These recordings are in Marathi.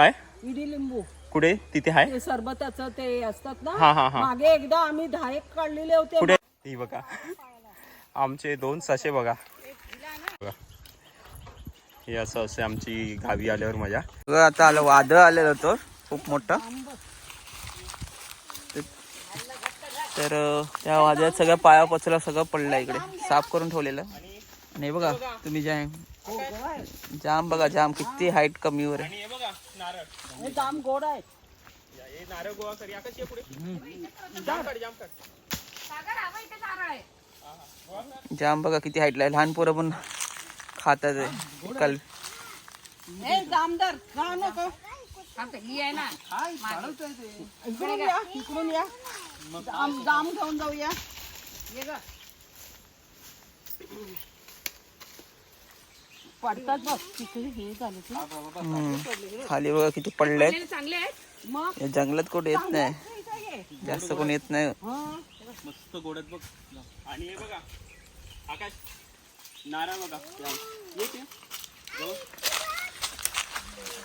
काय? इडी लिंबू. कुठे? तिथे आहे ते सरबताचं ते असतात ना? हा हा हा. मागे एकदा आम्ही दहा एक काढलेले होते. कुठे? ही बघा. आमचे दोन ससे बघा. बघा. हे असं असे आमची गावी आल्यावर मजा. बघा, आता आलं वादळ आलेलं होतं. खूप मोठं. ते- तर अं, त्या वादळात सगळ्या पाया पचला सगळं पडलं इकडे. साफ करून ठेवलेलं. आणि हे बघा तुम्ही जाम जाम बघा जाम किती हाईट कमी वर आहे. हे नारळ. हे जाम गोड आहे हे नारळ गोळा कर या कशी पुढे? जाम काढ जाम काढ. जाम बघा किती हाईटला आहे लहान पोरं पण खातात आहे. काल हे जामदार जा नको इकडून या इकडून या. जाम जाम घेऊन जाऊया. पडतात बघ तिकडे हे झालं ते. हम्म. खाली बघा किती पडले मग हे जंगलात कुठे येत नाही इथं ये. जास्त कोण येत नाही हं. मस्त गोडत बघ आणि हे बघा आकाश नारळ बघा ये ते.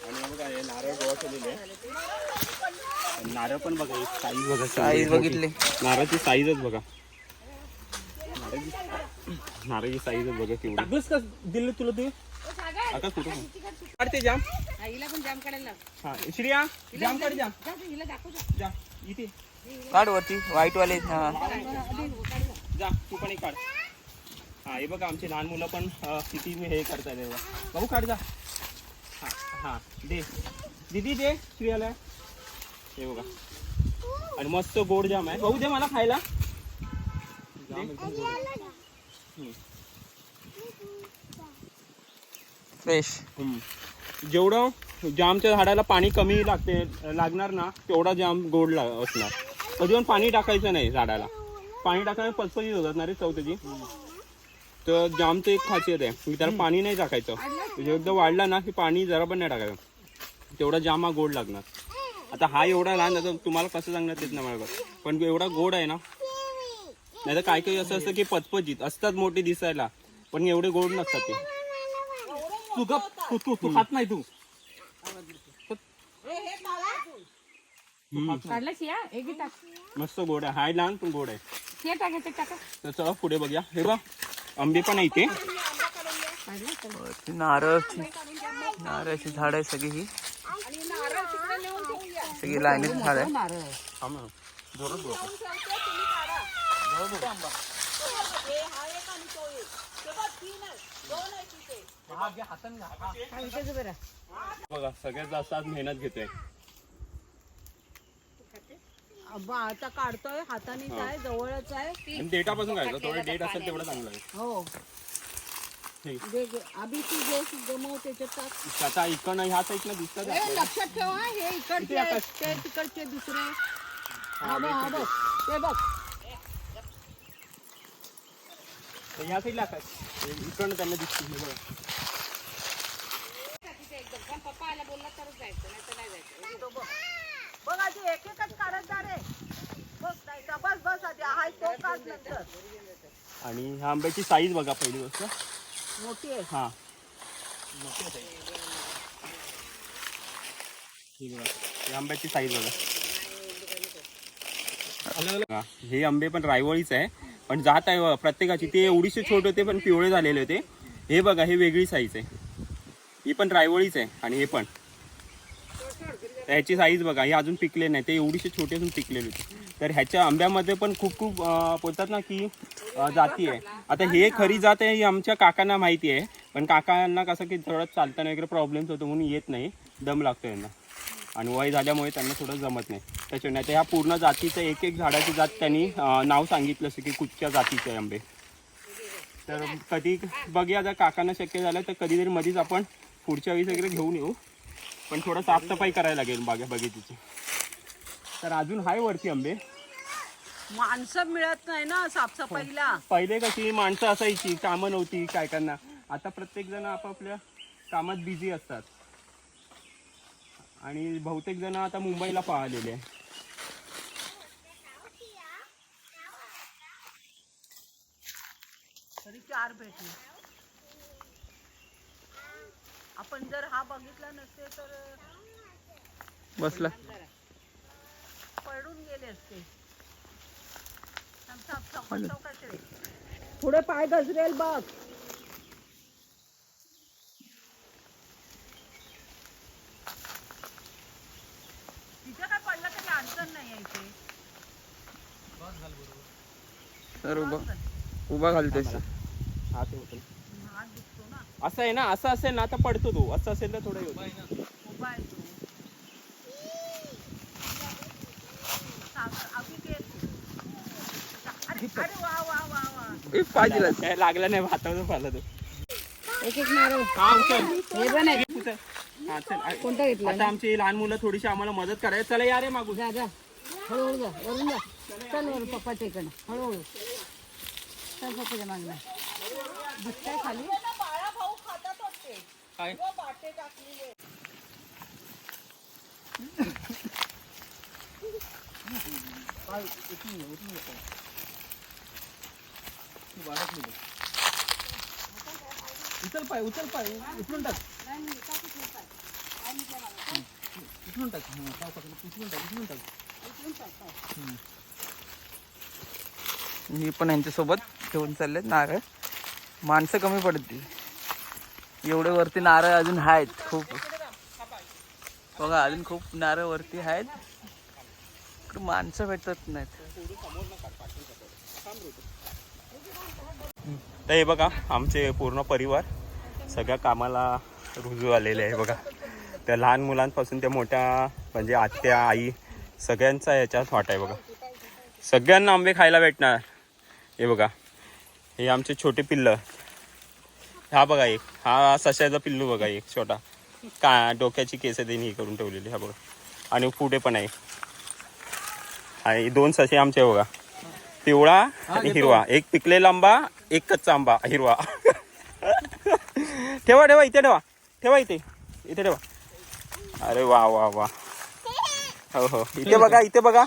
आणि हे बघा हे नारळ गोळा केलेले आहे. नारळ पण बघा साईज बघा साईज बघितली नारळाची साईजच बघा नारळाची- नारळाची साईजच बघा केवढी टाकलंस का दिलं तुला ते? आकाश कुठं काढते जाम. हिला पण जाम काढायला हा श्रिया जाम काढ जाम. हिला दाखव जा. इथे. काढ वरती व्हाईट वाले हा. जा तू पण एक काढ. हा हे बघा आमची लहान मुलं पण अं, किती हे करतात हे बघा. भाऊ काढ जा. हा हा दे. दीदी दे श्रियाला हे बघा. आणि मस्त गोड जाम आहे. भाऊ दे मला खायला. दे. फ्रेश जेवढं जामच्या झाडाला पाणी कमी लागते लागणार ना तेवढा जाम गोड लाग असणार. कधी पण पाणी टाकायचं नाही झाडाला. पाणी टाकायला पचपचीत होतात ना रे चव त्याची. तर जामचं एक खासियत आहे. की त्याला पाणी नाही टाकायचं. म्हणजे एकदा वाढला ना की पाणी जरा पण नाही टाकायचं. तेवढा जाम हा गोड लागणार. आता हा एवढा लहान आता तुम्हाला कसं सांगणार येत नाही मला पण एवढा गोड आहे ना नाही तर काही काही असं असतं की पचपचीत असतात मोठे दिसायला पण एवढे गोड नसतात ते. तू गप तू तू तू खात नाही तू. हम्म. काढला शिया एक बी टाक. मस्त गोड आहे. हाय लहान पण गोड आहे. हे टाकायचं टाका. तर चला पुढे बघूया. हे बघ आंबे पण आहे इथे वरती नारळची नारळाची झाड आहे सगळी ही. सगळी लाईनीत झाड आहे थांब ना. जोरात बोल. बघा सगळ्यात जास्त आज मेहनत अब्बा, आता काढतोय हातानेच आहे जवळच आहे. आणि डेटापासून काय थोडं डेट असेल तेवढं चांगलं आहे. हो. ठीक. आधी तू जे जमव त्याच्यात. टाक आता इकडनं ह्या साईडनं दिसतात ए, लक्षात ठेव हा, हे इकडचे आहेत, ते तिकडचे दुसरे. हा बघ हा बघ. ते बघ. तर ह्या साईडला काय? इकडनं त्यांना दिसतील बघा नाही तर नाही जायचं तो बघ. बघ आधी एक एकच काढत जा रे बघ नाही तर बस बस आधी. हाय तो काढ नंतर. आणि ह्या आंब्याची साईज बघा पहिली गोष्ट. मोठी आहे. हा. ठीक आहे. हे आंब्याची साईज बघा. बघा, हे आंबे पण रायवळीच आहे. पण जात आहे प्रत्येकाची. ते एवढीशे छोटे होते पण पिवळे झालेले होते. हे बघा हे वेगळी साईज आहे. ही पण रायवळीच आहे आणि हे पण. ह्याची साईज बघा हे अजून पिकले नाही. ते एवढीशे छोटे असून पिकलेले होते. तर ह्याच्या आंब्यामध्ये पण खूप खूप बोलतात ना की जाती आहे. आता हे खरी जात आहे ही आमच्या काकांना माहिती आहे. पण काकांना कसं की थोडं चालताना वगैरे प्रॉब्लेम्स होतो म्हणून येत नाही. दम लागतो यांना. आणि वय झाल्यामुळे त्यांना थोडं जमत नाही. त्याच्यामुळे तर ह्या पूर्ण जातीचं एक एक झाडाची जात त्यांनी नाव सांगितलं असं की कुठच्या जातीचे आंबे. तर कधी बघूया जर काकांना शक्य झालं तर कधीतरी मध्येच आपण पुढच्या वेळेस वगैरे घेऊन येऊ. पण थोडं साफसफाई करायला लागेल बागे बगीचीची. तर अजून आहे वरती आंबे. माणसं मिळत नाही ना साफसफाईला. पहिले कशी माणसं असायची कामं नव्हती काय करणार. आता प्रत्येक जण आपापल्या कामात बिझी असतात. आणि बहुतेक जण आता मुंबईला पाहिलेले आहे तरी चार भेटले. आपण जर हा बघितला नसते तर बसला. पळून गेले असते? पुढे पाय गजरेल बघ तिथे काय पडलं तरी अडचण नाही आहे इथे तर उभा उभा हा ना. असं आहे ना असं असेल ना तर पडतो तो. असं असेल तर थोडं हे लागला नाही भातावर पाला तो. एक एक नारळ हा उचल हे पण आहे. उचल. हा, चल. आ- कोणता घेतला? आता आमची लहान मुलं थोडीशी आम्हाला मदत करायला चला या रे मागू जा जा. हळूहळू जा. वरून जा. चल वर पप्पाच्या इकडनं. हळूहळू. चल पप्पाच्या मागणं दिसतंय खाली. बाळा भाऊ खातात होते काय बाटे टाकलेले उचल पाय उचल पाय. उचलून टाक. उचलून टाक. हा. उचलून टाक उचलून टाक. हम्म. मी पण यांच्यासोबत घेऊन चाललेत नारळ. माणसं कमी पडतील. एवढे वरती नारळ अजून आहेत खूप. बघा अजून खूप नारळ वरती आहेत. इकडे माणसं भेटत नाहीत. तर हे बघा आमचे पूर्ण परिवार सगळ्या कामाला रुजू आलेले आहे बघा. त्या लहान मुलांपासून त्या मोठ्या म्हणजे आत्या आई सगळ्यांचा याच्यात वाट आहे बघा. सगळ्यांना आंबे खायला भेटणार. हे बघा. हे आमचे छोटे पिल्लं. हा बघा एक. हा सशाचा पिल्लू बघा एक छोटा. का डोक्याची केस त्यांनी हे करून ठेवलेली हा बघा. आणि पुढे पण आहे. आणि दोन ससे आमचे बघा. पिवळा आणि हिरवा. एक पिकलेला आंबा एक कच्चा आंबा हिरवा. ठेवा ठेवा इथे ठेवा. ठेवा इथे. इथे ठेवा. अरे वा वा वा. हो हो. इथे बघा इथे बघा.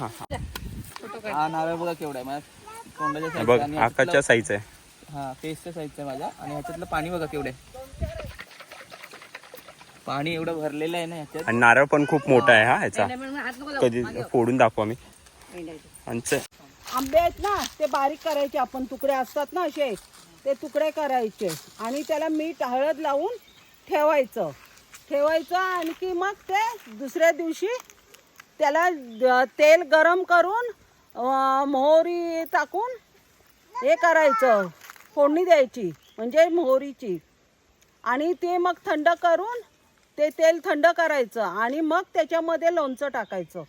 हा नारळ बघा केवढा आहे. तोंडाच्या हे size बघ चा आणि आकाशच्या ह्याच्यातलं- साईज आहे. हा फेसच्या साईजचा आहे माझ्या. आणि ह्याच्यातलं पाणी बघा केवढं. आहे पाणी एवढं भरलेलं आहे ना ह्याच्यात आणि नारळ पण खूप मोठा आहे हा ह्याचा कधी फोडून दाखवा आणि च- आंबे आहेत ना ते बारीक करायचे आपण. तुकडे असतात ना असे ते तुकडे करायचे. आणि त्याला मीठ हळद लावून ठेवायचं. ठेवायचं आणि की मग ते दुसऱ्या दिवशी त्याला द- तेल गरम करून मोहरी टाकून हे करायचं. फोडणी द्यायची म्हणजे मोहरीची. आणि ते मग थंड करून ते तेल थंड करायचं आणि मग त्याच्यामध्ये लोणचं टाकायचं.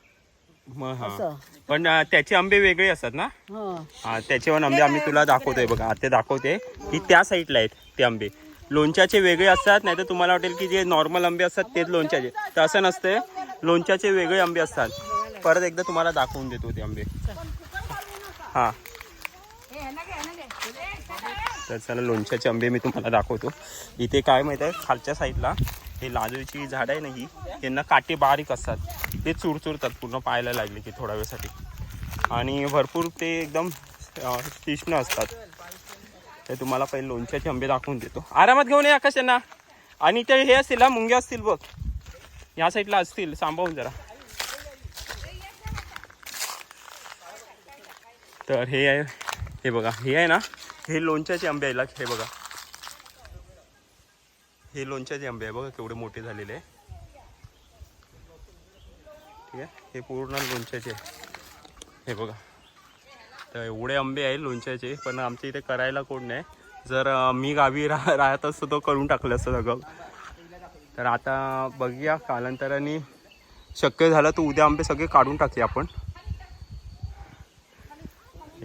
मग हा. असं. पण अं, त्याचे आंबे वेगळे असतात ना? हां. हा त्याचे पण आंबे आम्ही तुला दाखवतोय बघा. ते दाखवते की त्या साईडला आहेत ते आंबे. लोणच्याचे वेगळे असतात नाही तर तुम्हाला वाटेल की जे नॉर्मल आंबे असतात तेच लोणच्याचे. तर असं नसते लोणच्याचे वेगळे आंबे असतात. परत एकदा तुम्हाला दाखवून देतो ते आंबे. हा. तर चला लोणच्याचे आंबे मी तुम्हाला दाखवतो. इथे काय माहिती आहे खालच्या साईडला हे लाजूची झाड आहे ना ही त्यांना काटे बारीक असतात. ते चुरचुरतात पूर्ण पाहायला लागले की थोड्या वेळसाठी. आणि भरपूर ते एकदम तीक्ष्ण असतात. ते तुम्हाला पहिले लोणच्याचे आंबे दाखवून देतो. आरामात घेऊन या आकाश यांना आणि ते हे असतील ना मुंग्या असतील बघ. या साईडला असतील सांभाळून जरा. तर हे आहे हे बघा हे आहे ना हे लोणच्याचे आंबे आहे हे बघा. हे लोणच्याचे आंबे आहे बघा केवढे मोठे झालेले आहे ठीक आहे? हे पूर्ण लोणच्याचे आहे. हे बघा. तर एवढे आंबे आहे लोणच्याचे पण आमच्या इथे करायला कोण नाही. जर मी गावी राह राहत असतो तो करून टाकलं असतं सगळं. तर आता बघूया कालांतराने शक्य झालं तर उद्या आंबे सगळे काढून टाकूया आपण.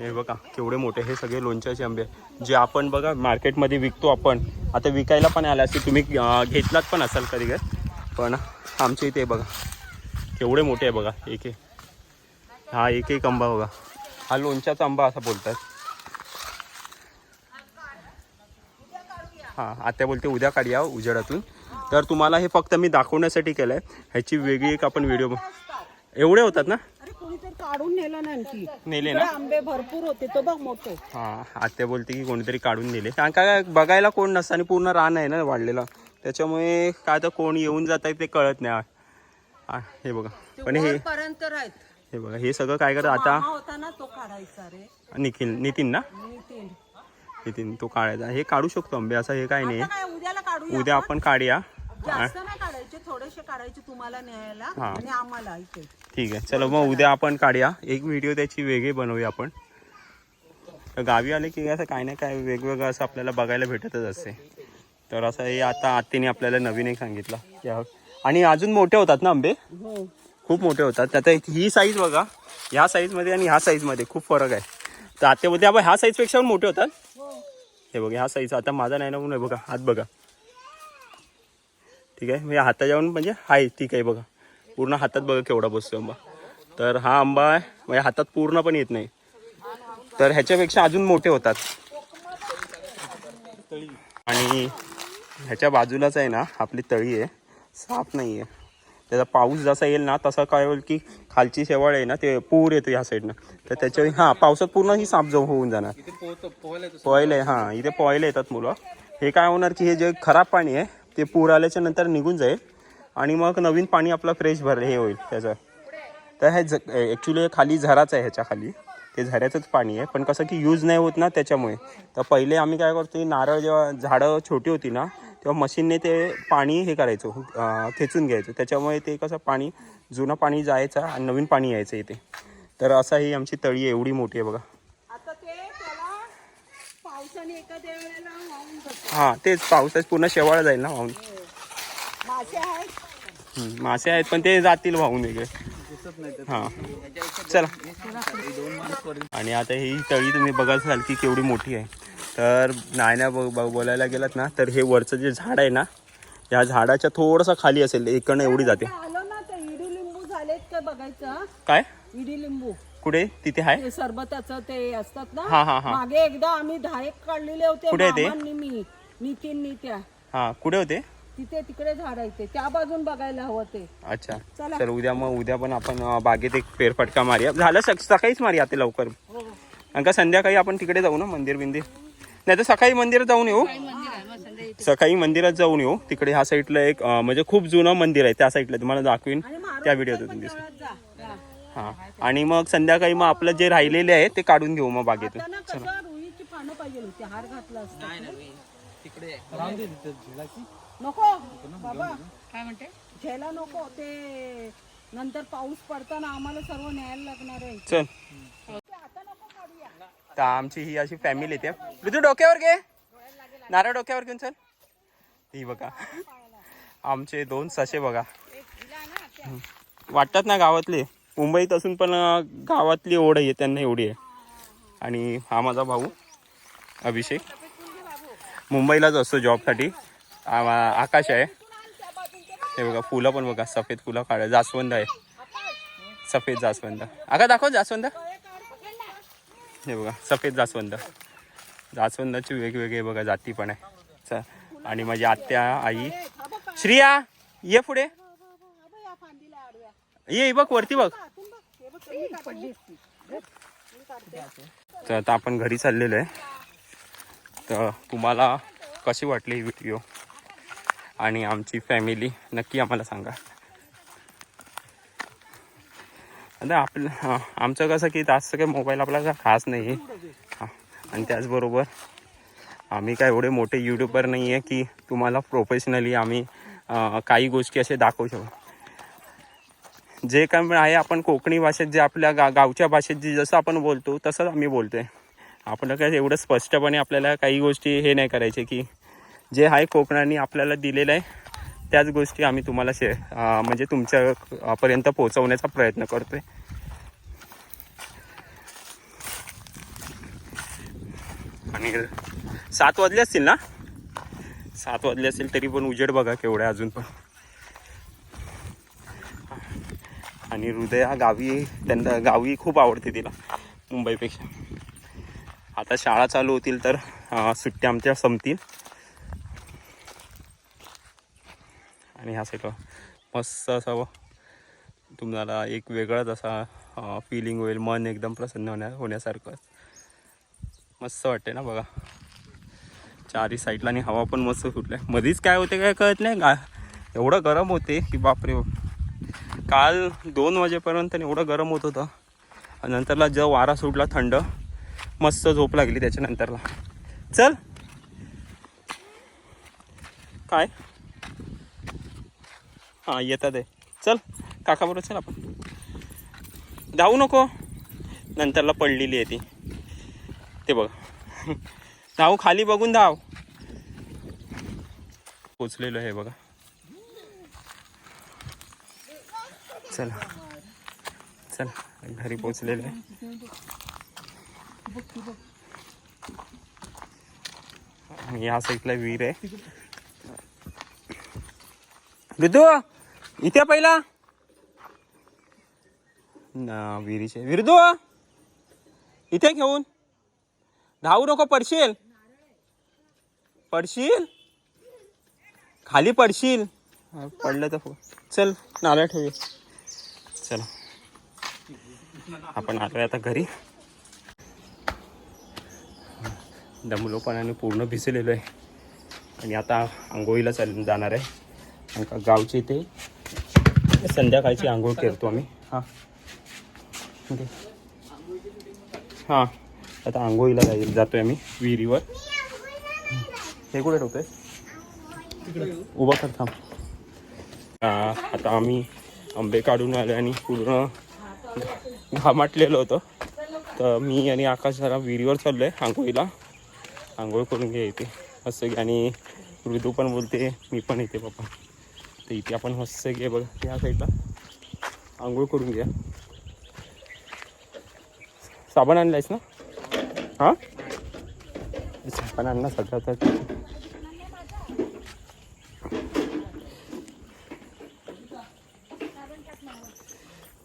हे बघा केवढे मोठे हे सगळे लोणच्याचे आंबे जे आपण बघा मार्केटमध्ये विकतो आपण. आता विकायला पण आला असते तुम्ही घेतलात पण असाल कधी काय पण आमच्या इथे बघा केवढे मोठे आहे बघा एक एक. हा एक एक आंबा बघा. हा लोणच्याचा आंबा असा बोलतात. हां आता बोलते उद्या काढूया उजेडातून. तर तुम्हाला हे फक्त मी दाखवण्यासाठी केलं आहे ह्याची वेगळी एक आपण व्हिडिओ एवढे होतात ना? अरे कोणीतरी काढून नेलं ना आणखी नेले इकडे ना? आंबे भरपूर होते तो बघ मोठे. हा आत्या बोलते की कोणीतरी काढून नेले. कारण काय बघायला कोण नसतं आणि पूर्ण रान आहे ना वाढलेलं. त्याच्यामुळे काय तर कोण येऊन जात आहे ते कळत नाही. हा, हे बघा. पण हे पर्यंत राहत. हे बघा हे सगळं काय करत आता? मामा होता ना तो काढायचा रे. निखिल नितीन ना? नितीन. नितीन तो काढायचा. हे काढू शकतो आंबे असं हे काय नाही. आता काय उद्याला काढूया उद्या आपण? काढूया. जास्त नाही काढायचे थोडेसे काढायचे तुम्हाला न्यायला हा. आणि आम्हाला इथे. ठीक आहे. चलो मग उद्या आपण काढूया. एक व्हिडिओ त्याची वेगळी बनवूया आपण. तर गावी आले की असं काय नाही काय वेगवेगळं असं आपल्याला बघायला भेटतच असते. तर असं हे आता आत्तीने आपल्याला नवीन एक सांगितलं. या- आणि अजून मोठे होतात ना आंबे? हो. खूप मोठे होतात. आता ही साईज बघा. ह्या साईजमध्ये आणि ह्या साईजमध्ये खूप फरक आहे. तर आत्यामध्ये आपण ह्या साईजपेक्षा पण मोठे होतात? हे. बघा ह्या साईज आता माझा नाही ना म्हणून हे बघा हात बघा. ठीक आहे. म्हणजे हाताच्यावरून म्हणजे आहे ठीक आहे बघा. पूर्ण हातात बघा केवढा बसतो आंबा. तर हा आंबा आहे. म्हणजे हातात पूर्ण पण येत नाही. तर ह्याच्यापेक्षा अजून मोठे होतात. आणि ह्याच्या बाजूलाच आहे ना आपली तळी आहे. साफ नाही आहे त्याचा पाऊस जसा येईल ना तसा काय होईल की खालची शेवाळ आहे ना ते पूर येतो ह्या साईडनं तर त्याच्या हां पावसात पूर्ण ही साफ जाऊ होऊन जाणार. पोहायला हां. इथे पोहायला येतात मुलं. हे काय होणार की हे जे खराब पाणी आहे ते पूर आल्याच्यानंतर निघून जाईल आणि मग नवीन पाणी आपलं फ्रेश भर हे होईल त्याचं. तर हे ज ॲक्च्युली खाली झराचं आहे ह्याच्या खाली. ते झऱ्याचंच पाणी आहे. पण कसं की यूज नाही होत ना त्याच्यामुळे. तर पहिले आम्ही काय करतो नारळ जेव्हा झाडं छोटी होती ना तेव्हा मशीनने ते पाणी हे करायचो खेचून घ्यायचो. त्याच्यामुळे ते कसं पाणी जुनं पाणी जायचं आणि नवीन पाणी यायचं इथे. तर असं ही आमची तळी आहे एवढी मोठी आहे बघा. पावसाने एखाद्या वेळेला वाहून जातं. हां तेच पावसात पूर्ण शेवाळ जाईल ना वाहून. मासे आहेत. हम्म, मासे आहेत पण ते जातील वाहून वेगळे हां. चला. आणि आता ही तळी तुम्ही बघाल असाल की केवढी मोठी आहे. तर ब ब- बोलायला गेलात ना तर हे वरचं जे झाड आहे ना या झाडाच्या थोडंसं खाली असेल इकडनं एवढी जाते. आलो ना ते इडी लिंबू झालेत काय बघायचं? हा? काय? इडी लिंबू कुठे? तिथे आहे ते सरबताचं ते असतात ना? हा, हा, हा. मागे एकदा आम्ही दहा एक काढलेले होते कुठे आहे ते? मामांनी मी नितीन त्या हां कुठे होते? तिथे तिकडे झाड आहे ते. त्या बाजून बघायला हवं ते. अच्छा. चला. तर उद्या मग उद्या पण आपण अं, बागेत एक फेरफटका मारूया. झालं सक सकाळीच मारूया आता लवकर. कारण का संध्याकाळी आपण तिकडे जाऊ ना मंदिर बिंदिर? नाही तर सकाळी मंदिरात जाऊन येऊ. सकाळी मंदिरात जाऊन येऊ. तिकडे ह्या साईडला एक अं, म्हणजे खूप जुनं मंदिर आहे त्या साईडला. तुम्हाला दाखवीन आणि त्या व्हिडिओतून दिसेल. जा. हां. आणि मग संध्याकाळी मग आपलं जे राहिलेले आहे ते काढून घेऊ मग बागेतून. त्यांना कसं रुईची पानं पाहिजे होती हार घातला असता. तिकडे नको. बाबा काय म्हणते? झेला नको ते नंतर पाऊस पडताना आम्हाला सर्व न्यायला लागणार आहे. चल. ते आता नको काढूया. तर आमची ही अशी फॅमिली येते ऋतू डोक्यावर घे. नारळ डोक्यावर घेऊन चल. ही बघा. आमचे दोन ससे बघा. वाटतात ना गावातले? मुंबईत असून पण गावातली ओढ आहे त्यांना एवढी आहे. आणि हा माझा भाऊ अभिषेक. मुंबईलाच असतो जॉबसाठी. आकाश आहे. हे बघा फुलं पण बघा सफेद फुलं काढा जास्वंद आहे. सफेद जास्वंद. आका दाखव जास्वंद. हे बघा सफेद जास्वंद. जास्वंदाची वेगवेगळे बघा जाती पण आहे. आणि माझी आत्या आई. श्रिया ये पुढे. ये बघ वरती बघ. तर आता आपण घरी चाललेलो आहे. तर तुम्हाला कशी वाटली ही व्हिडिओ आणि आमची फॅमिली नक्की आम्हाला सांगा. आता आपलं आमचं कसं की जास्त काही मोबाईल आपला खास नाही आहे हां आणि त्याचबरोबर आम्ही काय एवढे मोठे यूट्यूबर नाही आहे की तुम्हाला प्रोफेशनली आम्ही काही गोष्टी असे दाखवू शकतो जे काय आहे आपण कोकणी भाषेत जे आपल्या गा गावच्या भाषेत जे जसं आपण बोलतो तसंच आम्ही बोलतो आहे आपलं काय एवढं स्पष्टपणे आपल्याला काही गोष्टी हे नाही करायचे की जे आहे कोकणाने आपल्याला दिलेलं आहे त्याच गोष्टी आम्ही तुम्हाला शे म्हणजे तुमच्यापर्यंत पोहोचवण्याचा प्रयत्न करतो आहे आणि सात वाजले असतील ना? सात वाजले असतील तरी पण उजेड बघा केवढ्या आहे अजून पण. आणि हृदया गावी त्यांना गावी खूप आवडते तिला मुंबईपेक्षा. आता शाळा चालू होतील तर सुट्ट्या आमच्या संपतील. आणि ह्या साईडला मस्त असावं तुम्हाला एक वेगळाच असा फिलिंग होईल मन एकदम प्रसन्न होण्या होण्यासारखं. मस्त वाटते ना बघा. चारी साईडला आणि हवा पण मस्त सुटल्या. मधीच काय होते काय कळत नाही. गा एवढं गरम होते की बापरे बाप. काल दोन वाजेपर्यंत एवढं गरम होत होतं. आणि नंतरला जो वारा सुटला थंड मस्त झोप लागली त्याच्यानंतरला. चल. काय? हां येतात आहे. चल काकाबरोबर चल आपण. धावू नको. नंतरला पडलेली आहे ती. ते बघ. धाव खाली बघून धाव. पोचलेलो आहे बघा. चला. चला घरी पोचलेलो आहे. या साईडला विहीर आहे. ऋतू इथे पहिला. ना विहिरीचे. विरदू इथे घेऊन. धावू नको पडशील. पडशील? खाली पडशील. पडलं तर. चल नारळ ठेवूया. चला. आपण आलोय आता घरी. दमलोपणाने पूर्ण भिजलेलो आहे. आणि आता आंघोळीला चाल जाणार आहे. आणि का गावचे इथे संध्याकाळची आंघोळ करतो आम्ही. हां. हां. आता आंघोळीला जाईल जातोय आम्ही विहिरीवर. हे कुठे ठेवतोय? उभा कर थांब. आता आम्ही आंबे काढून आले आणि पूर्ण घामाटलेलो होतं. तर मी आणि आकाश जरा विहिरीवर चाललो आहे आंघोळीला. आंघोळ करून घे इथे. मस्त घे आणि ऋतू पण बोलते मी पण येते पप्पा तर इथे आपण मस्त घे बघ या साईडला आंघोळ करून घ्या. साबण आणलायस ना? हां? साबण आणला सगळं तर.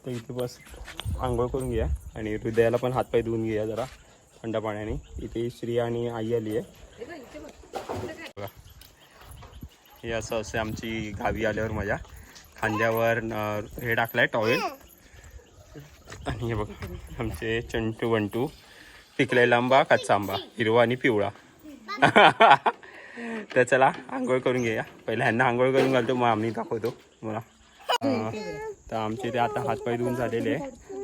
तर इथे बस आंघोळ करून घ्या आणि हृदयाला पण हातपाय धुवून घ्या जरा थंड पाण्याने. इथे श्री आणि आई आली आहे. बघा. हे असं असं आमची गावी आल्यावर मजा. खांद्यावर हे हे आहे टॉवेल आणि हे बघा आमचे चंटू बंटू. पिकलेला आंबा कच्चा आंबा हिरवा आणि पिवळा. तर चला आंघोळ करून घेऊया. पहिला ह्यांना आंघोळ करून घालतो मग आम्ही दाखवतो मला तर आमचे ते आता हातपाय धुवून झालेले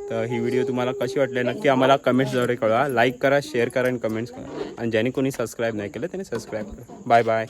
तर ही व्हिडिओ तुम्हाला कशी वाटली नक्की आम्हाला कमेंट्सद्वारे कळवा. लाईक करा शेअर करा आणि कमेंट्स करा. आणि ज्याने कोणी सबस्क्राईब नाही केलं त्याने सबस्क्राईब करा. Bye bye